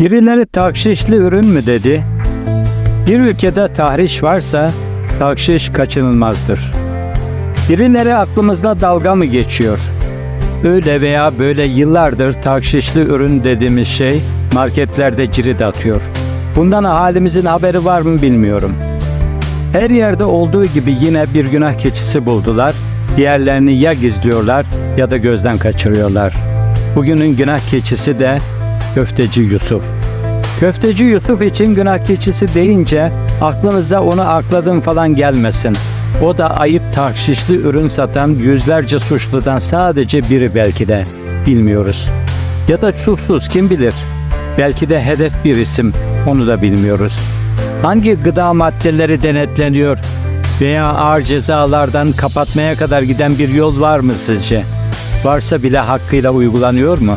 Birileri takşişli ürün mü dedi? Bir ülkede tahriş varsa takşiş kaçınılmazdır. Birileri aklımızda dalga mı geçiyor? Öyle veya böyle yıllardır takşişli ürün dediğimiz şey marketlerde cirit atıyor. Bundan halimizin haberi var mı bilmiyorum. Her yerde olduğu gibi yine bir günah keçisi buldular. Diğerlerini ya gizliyorlar ya da gözden kaçırıyorlar. Bugünün günah keçisi de köfteci Yusuf. Köfteci Yusuf için günah keçisi deyince aklınıza onu akladım falan gelmesin. O da ayıp takşişli ürün satan yüzlerce suçludan sadece biri belki de. Bilmiyoruz. Ya da suçsuz kim bilir. Belki de hedef bir isim. Onu da bilmiyoruz. Hangi gıda maddeleri denetleniyor veya ağır cezalardan kapatmaya kadar giden bir yol var mı sizce? Varsa bile hakkıyla uygulanıyor mu?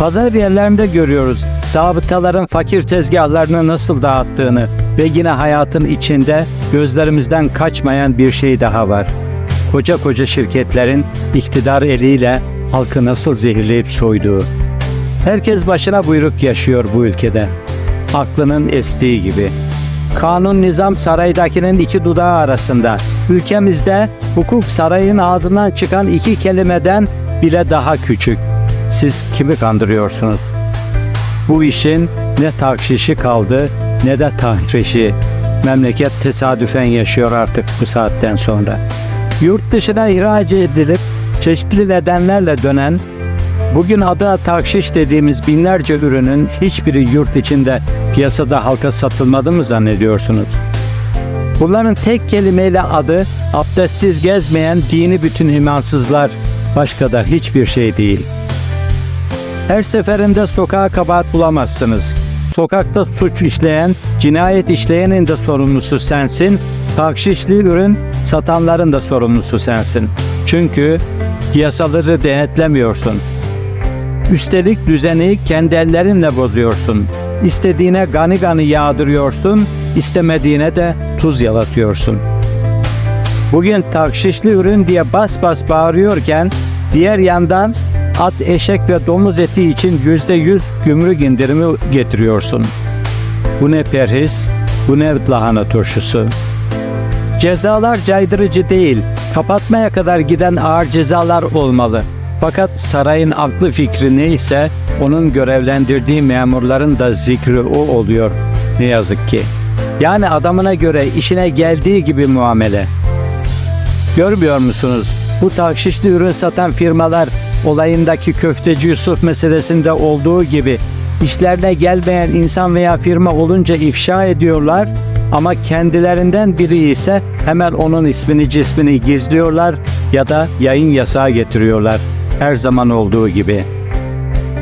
Pazar yerlerinde görüyoruz zabıtaların fakir tezgahlarını nasıl dağıttığını ve yine hayatın içinde gözlerimizden kaçmayan bir şey daha var. Koca koca şirketlerin iktidar eliyle halkı nasıl zehirleyip soyduğu. Herkes başına buyruk yaşıyor bu ülkede. Aklının estiği gibi. Kanun nizam saraydakinin iki dudağı arasında. Ülkemizde hukuk sarayın ağzından çıkan iki kelimeden bile daha küçük. Siz kimi kandırıyorsunuz? Bu işin ne takşişi kaldı ne de tahrişi. Memleket tesadüfen yaşıyor artık bu saatten sonra. Yurt dışına ihraç edilip çeşitli nedenlerle dönen, bugün adı takşiş dediğimiz binlerce ürünün hiçbiri yurt içinde piyasada halka satılmadı mı zannediyorsunuz? Bunların tek kelimeyle adı abdestsiz gezmeyen dini bütün imansızlar başka da hiçbir şey değil. Her seferinde sokağa kabahat bulamazsınız. Sokakta suç işleyen, cinayet işleyenin de sorumlusu sensin. Takşişli ürün satanların da sorumlusu sensin. Çünkü yasaları denetlemiyorsun. Üstelik düzeni kendi ellerinle bozuyorsun. İstediğine gani gani yağdırıyorsun, istemediğine de tuz yalatıyorsun. Bugün takşişli ürün diye bas bas bağırıyorken diğer yandan at, eşek ve domuz eti için yüzde yüz gümrük indirimi getiriyorsun. Bu ne perhis, bu ne lahana turşusu. Cezalar caydırıcı değil, kapatmaya kadar giden ağır cezalar olmalı. Fakat sarayın aklı fikri neyse onun görevlendirdiği memurların da zikri o oluyor ne yazık ki. Yani adamına göre işine geldiği gibi muamele. Görmüyor musunuz? Bu takşişli ürün satan firmalar olayındaki köfteci Yusuf meselesinde olduğu gibi işlerine gelmeyen insan veya firma olunca ifşa ediyorlar ama kendilerinden biri ise hemen onun ismini cismini gizliyorlar ya da yayın yasağı getiriyorlar her zaman olduğu gibi.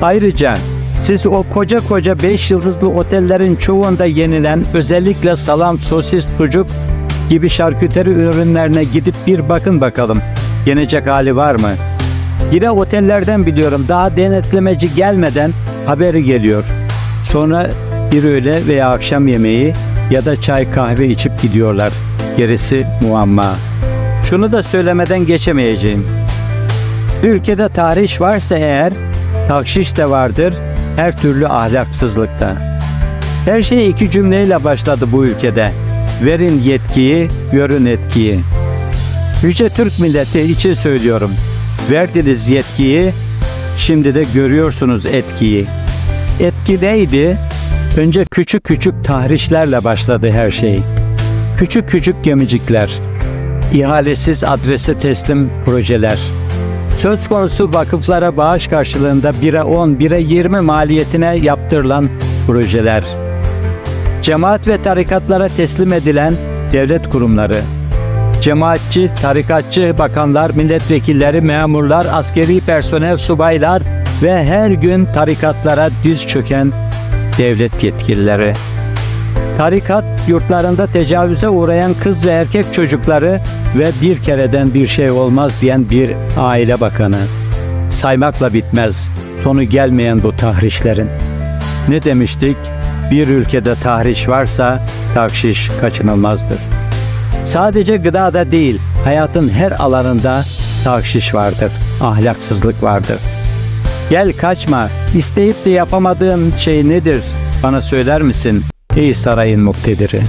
Ayrıca siz o koca koca 5 yıldızlı otellerin çoğunda yenilen özellikle salam, sosis, sucuk gibi şarküteri ürünlerine gidip bir bakın bakalım. Yenecek hali var mı? Yine otellerden biliyorum daha denetlemeci gelmeden haberi geliyor. Sonra bir öğle veya akşam yemeği ya da çay kahve içip gidiyorlar. Gerisi muamma. Şunu da söylemeden geçemeyeceğim. Ülkede tahriş varsa eğer takşiş de vardır her türlü ahlaksızlıkta. Her şey iki cümleyle başladı bu ülkede. Verin yetkiyi, görün etkiyi. Yüce Türk milleti için söylüyorum. Verdiniz yetkiyi, şimdi de görüyorsunuz etkiyi. Etki neydi? Önce küçük küçük tahrişlerle başladı her şey. Küçük küçük gemicikler, ihalesiz adrese teslim projeler. Söz konusu vakıflara bağış karşılığında 1'e 10, 1'e 20 maliyetine yaptırılan projeler. Cemaat ve tarikatlara teslim edilen devlet kurumları, cemaatçi, tarikatçı bakanlar, milletvekilleri, memurlar, askeri personel, subaylar ve her gün tarikatlara diz çöken devlet yetkilileri. Tarikat yurtlarında tecavüze uğrayan kız ve erkek çocukları ve bir kereden bir şey olmaz diyen bir aile bakanı. Saymakla bitmez sonu gelmeyen bu tahrişlerin. Ne demiştik? Bir ülkede tahriş varsa takşiş kaçınılmazdır. Sadece gıdada değil, hayatın her alanında takşiş vardır, ahlaksızlık vardır. Gel kaçma. İsteyip de yapamadığın şey nedir? Bana söyler misin? Ey sarayın muktediri.